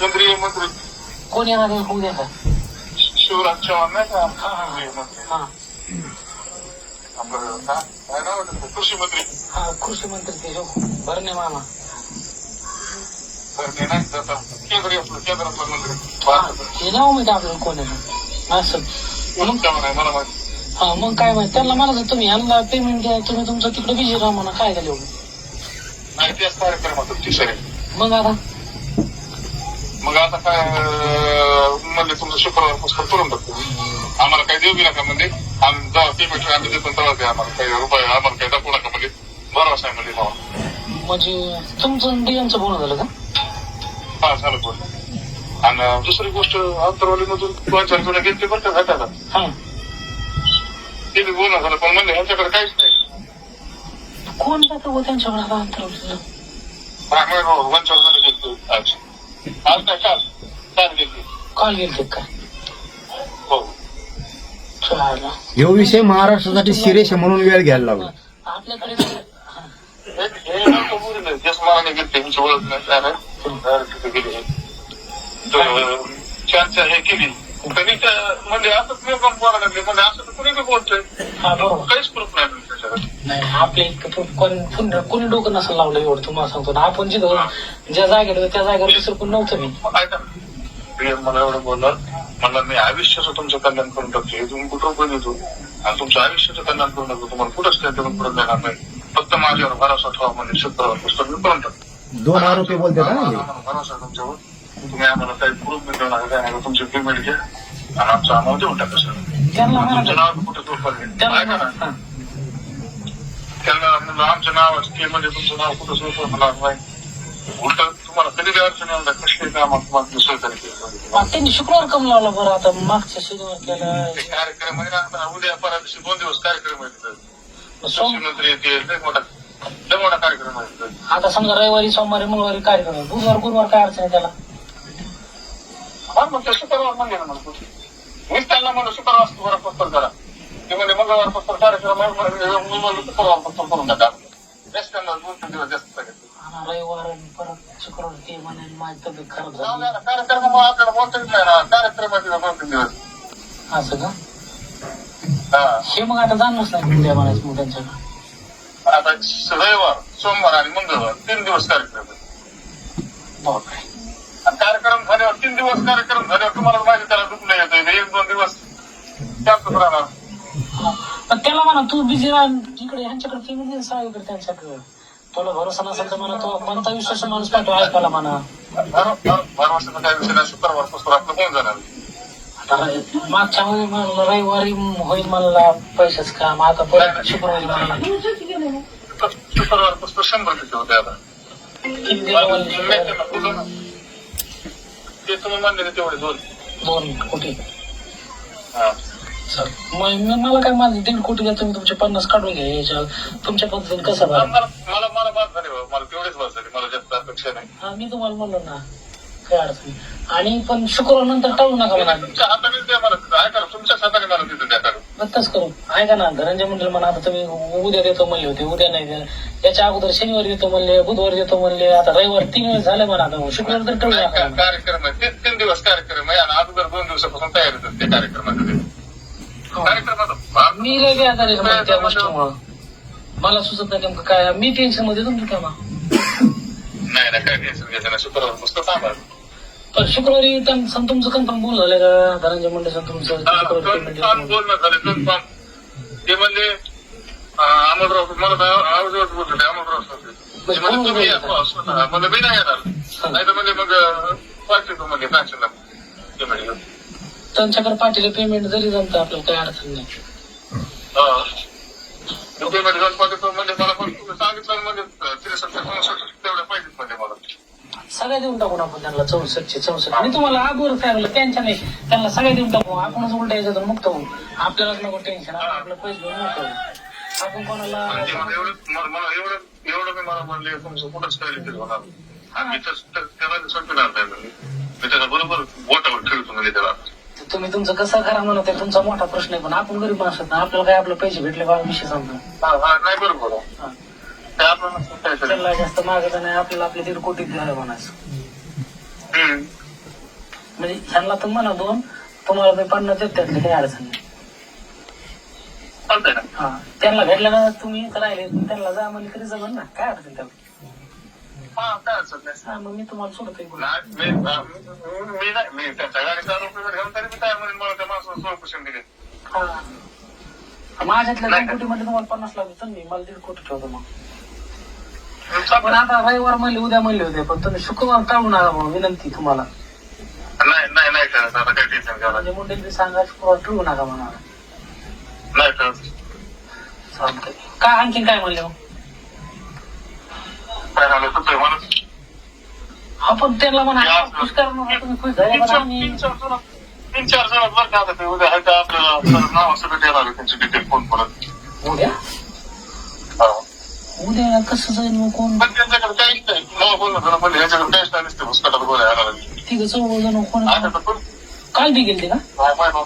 केंद्रीय मंत्री कोण येणार आहे? उद्या का शिवराज चव्हाण नाही का केंद्रीय मंत्री हा. आपलं काय काय नाव आहे त्याचं? कृषी मंत्री. हा कृषी मंत्री ते जो भरणे मामा. तर ते नाही जाता. केंद्रीय आपलं केंद्रातलं मंत्री. हा, भारताचं. हे नाव माहिती आपल्याला कोण आहे? असं. शिवराज चव्हाण आहे मला माहिती. हा मग काय माहिती? त्यांना मला तुम्ही यांना पेमेंट द्या तुम्ही तुमचं तिकडे बिझी राहा म्हणा काय झालं एवढं? आणि त्याच कार्यक्रमात ती सर मग आता? मग आता काय म्हणले तुमचं शुक्रवार पुस्तक करून टाकतो आम्हाला काही देऊ बी नका म्हणजे आम्ही जेव्हा पेमेंट आम्ही देतो तेव्हा द्या आम्हाला. काही रुपये आम्हाला काही दाखवू नका म्हणजे भरवसा आहे म्हणजे भावा. म्हणजे तुमचं डीएमचं बोलणं झालं का? हा झालं बोल. आणि दुसरी गोष्ट अंतरवालीमधून दोन चार जण गेले बरं का हा. ते बी बोलणं झालं पण म्हणले ह्यांच्याकडे काहीच नाही. कोण जातं त्यांच्याकडे आता अंतरावरचं? ब्राह्मण वन चार जण गेले आज नाही काल काल गेले. काल गेलते काय हो. ह्यो विषय महाराष्ट्रासाठी सिरियस आहे म्हणून वेळ घ्यायला लागला. आपल्याकडे हा. हे हे नव्हतं ओळख नाही. काय नाही. Direct तिथे गेले तर चर्चा हे केली. त्या- म्हणजे बोलायला लागले. म्हणजे असं तर कुणी बी बोलतोय. हा बरोबर. काहीच प्रूफ नाही. नाही आपल्या इतकं पण कोण पुन्हा कोणी डोकं नसेल लावलं एवढं तुम्हाला सांगतो ना. आपण जिथं ज्या जागेवर होतो त्या जागेवर दुसरं कोण नव्हतं मी. ऐका मला एवढं बोलला मला मी आयुष्याचं तुमचं कल्याण करून टाकतो. हे तुम्ही कुठं पण येतो. आणि तुमचं आयुष्याचं कल्याण करून टाकतो. तुम्हाला कुठंच काय करून पुढे देणार नाही फक्त माझ्यावर भरोसा ठेवा म्हणजे शुक्रवार पुस्तक मी करून टाकतो. दोन आरोपी बोलतात ना. आम्हाला भरोसा आहे तुमच्यावर. तुम्ही आम्हाला काही प्रूफ बी देणार काय नाही तुमची पेमेंट घ्या. आणि आमचं आम्हाला देऊन टाका सर त्यांना तुमचं म्हणा नाव कुठं जोडलं नाही. त्यांना ऐका ना. त्यांना आमचं नाव ते म्हणजे तुमचं नाव कुठं सोपं होणार नाही. उलट तुम्हाला कधी बी अडचण येणार कसली काम तुम्हाला केलं मग त्यांनी शुक्रवार कम लावला बरं आता मागच्या शनिवार केला. कार्यक्रम आहे ना उद्या परवा दिवशी दोन दिवस कार्यक्रम आहे मुख्यमंत्री येते लय मोठा लय मोठा कार्यक्रम आहे आता समजा रविवारी सोमवारी मंगळवारी कार्यक्रम बुधवार गुरुवार काय अडचण आहे त्याला? हा मग ते शुक्रवार म्हणले ना म्हणतो. मीच त्यांना म्हणलं शुक्रवार शुक्रवार करा ते म्हणजे मंगळवार पस्तर कार्यक्रम आहे म्हणजे मी म्हणलं शुक्रवार पस्तर करून टाका जास्त त्यांना दोन तीन दिवस जास्त सांगितलं आणि रविवार आणि परत शुक्रवार ते म्हणे माझी तब्येत खराब जाऊ झाली द्या ना, कार्यक्रमामुळे आपल्याला बोलता येत नाही ना कार्यक्रम आहे तिथं दोन तीन दिवस असं का हा हे मग आता जाणच नाही उद्या म्हणायचं मग त्यांच्याकडे आता रविवार सोमवार आणि मंगळवार तीन दिवस कार्यक्रम आहे बापरे आणि कार्यक्रम झाल्यावर तीन दिवस कार्यक्रम झाल्यावर तुम्हाला माहिती त्याला दुखणं येतं एक दोन दिवस शांतच राहणार. पण त्याला म्हणा तू बिझी राह इकडे ह्यांच्याकडे फेमिली सगळीकडे त्यांच्याकडे. तुला भरोसा नसेल तर म्हणा तो कोणता विश्वास माणूस पाठव ऐकायला म्हणा. मागच्या रविवारी होईल म्हणला पैशाच काम आता परत शुक्रवारी म्हणला शुक्रवार पुस्तक शंभर होते आता. ना. ते तुम्ही म्हणले तेवढे दोन. दोन कोटी हा. मग मला काय माझं दीड कोटी द्या तुम्ही तुमचे पन्नास काढून घ्या याच्या तुमच्या पद्धतीने कसं मला मला मला बाद झाली बाबा. मला तेवढेच बाद झाली मला जास्त अपेक्षा नाही हा मी तुम्हाला म्हणलो ना काय अडचण नाही. आणि पण शुक्रवार नंतर टाळू नका तुमच्या द्या मला तिथं. ऐका ना, तुमच्याच हाताने मला तिथं द्या काढून. नक्कीच करू ऐका ना धनंजय मंडळ म्हणा आता तुम्ही उद्या देतो म्हणले होते उद्या नाही याच्या अगोदर शनिवारी देतो म्हणले बुधवारी देतो म्हणले आता रविवार तीन वेळ झाले म्हणा आता शुक्रवार तर टाळू नाही, नका का- कार्यक्रम आहे तीन तीन दिवस कार्यक्रम आहे आणि अगोदर दोन दिवसापासून तयारी होते ते कार्यक्रमाचे मी लय बेजारी आहे मग त्या गोष्टीमुळं. मला सुचत नाही नेमकं काय. मी टेन्शनमध्ये तुमची काय मग नाही काय टेन्शन घ्यायचं नाही. शुक्रवार पुस्तक पण शुक्रवारी तुमचं कन्फर्म बोल झालं का? धनंजय मुंडेचं तुमचं शुक्रवारी पेमेंट कन्फर्म बोलणं झालं कन्फर्म ते म्हणले अं, अमोलराव मला तर आवाजावर बोलत होते अमोलराव म्हणजे म्हणजे कोण तुम्ही या, बोलत स्वतः. म्हणजे मी नाही येणार. नाही तर म्हणजे मग पाचशे तो म्हणजे पॅन्शनला पेमेंट घेऊन त्यांच्याकडे पाठीला पेमेंट जरी जमतं आपल्याला काही अडचण नाही. पेमेंट घेऊन पाठवतो म्हणजे मला पण तुम्ही सांगितलं म्हणजे त्रेसष्ट चौसष्ट तेवढे पाहिजेत म्हणजे मला. सगळ्या देऊन टाकू ना आपण त्यांना चौसष्टचे चौसष्ट. मी तुम्हाला आगोर सांगितलं त्यांच्या नाही त्यांना सगळ्या देऊन टाकू. आपणच उलट याच्यातून मुक्त होऊ. आपल्यालाच नको टेन्शन आपण आपलं पैसे घेऊन मुक्त होऊ आपण कोणाला म्हणजे मला एवढं मला मला एवढं एवढं मी मला म्हणले तुमचं कुठंच काय लिखित होणार. आणि मी तर- तर त्याला संपणार नाही म्हणजे मी त्याला बरोबर बोटावर ठेवतो म्हणजे त्याला. तुम्ही तुमचं कसं करा म्हणत आहे तुमचा मोठा प्रश्न आहे. पण आपण गरीब माणसात ना आपल्याला काय आपले पैसे भेटले बा विषय हा हा नाही बरोबर. आहे. ते आपल्याला? त्याला जास्त मागत नाही आपल्याला आपले दीड कोटी द्यायला म्हणायचं. हम्म. म्हणजे ह्यांना तर म्हणा दोन तुम्हाला मी पन्नास देत त्यातली काही अडचण नाही. चालतंय ना. हा. त्यांना भेटल्यानंतर तुम्ही इथं राहिले त्यांना जा म्हणले तरी जमल ना काय अडचण त्याला हा काय अडचण नाही हा मग मी तुम्हाला. नाही, मी मी- मी नाही मी त्यांच्या गाडीचा आरोप वगैरे घेऊन तरी मी काय म्हणेन मला त्या माणसाला सोळा पर्सेंट दिले हा. माझ्यातल्या दोन कोटी मध्ये तुम्हाला पन्नास लागले तर मी मला दीड कोटी ठेवतो मग. पण. आता रविवार म्हणले उद्या म्हणले होते पण तुम्ही शुक्रवार टाळू नका मग विनंती तुम्हाला. नाही नाही नाही करायचं आता काही टेन्शन घ्यायला म्हणजे मुंडेल सांगा शुक्रवार ठेवू नका म्हणा. नाही चालतंय. काय आणखीन काय म्हणले मग? मला आपण त्यांना म्हणा या. खुश करा म्हणा, तुम्ही खुश झाले तीन चार जण तीन चार जण बरं का आता ते उद्या आहे का आपल्याला सर नाव सगळं देणार आहे त्यांची डिटेल फोन परत. उद्या? हा. उद्या कसं जाईल मग कोण? पण त्यांच्याकडे काहीच नाही. नाव बोलणं झालं म्हणजे ह्याच्याकडे काहीच नाही नसते भुसकाटात गोळ्या येणार तिघ चौघ जण कोण? आता तर पण काल बी गेलते का काय माहिती बा.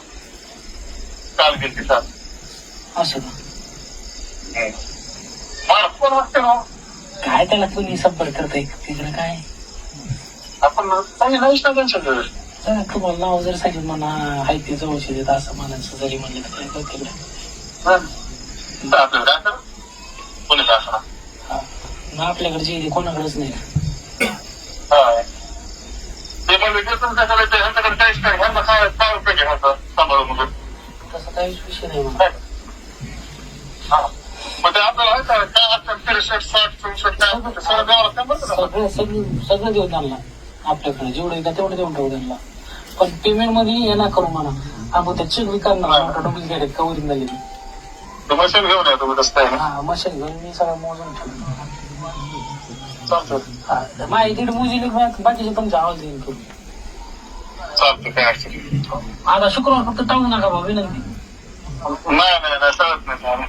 काल गेली ती असं का? मला फोन वाटते ना काय त्याला कोणी संपर्क करताय? तिकडे काय? आपण तुम्हाला नाव जर सांगितलं म्हणा हाय ते जवळचे देत असं म्हणायचं जरी म्हणलं तर काय कळतं तिकडे तर आपल्याला काय करा कोणी काय करा हा. ना आपल्याकडे जे कोणाकडेच नाही. तसं काहीच विषय नाही म्हणा हा. मग ते आपल्याला आहे का काय असतं त्रेसष्ट साठ चौसष्ट काय असतं ते सगळं द्यावं लागतं बरं का? सगळं सगळं सगळं देऊ त्यांना आपल्याकडे. जेवढं येतं तेवढं देऊन टाकू त्यांना पण पेमेंटमध्ये हे ना करू म्हणा. आपण त्या चेक बी करणार डुप्लिकेट आहेत कवरिंग झाली ते मशीन घेऊन या तुम्ही काय नाही. हा मशीन घेऊन मी सगळं मोजून ठेवलं चालतं हा माझी दीड मोजी बाकीचे तुमचा आवाज येईल तुम्ही. चालतं काय अडचण नाही. आता शुक्रवार फक्त टाळू नका बा विनंती. नाही नाही नाही चालत नाही.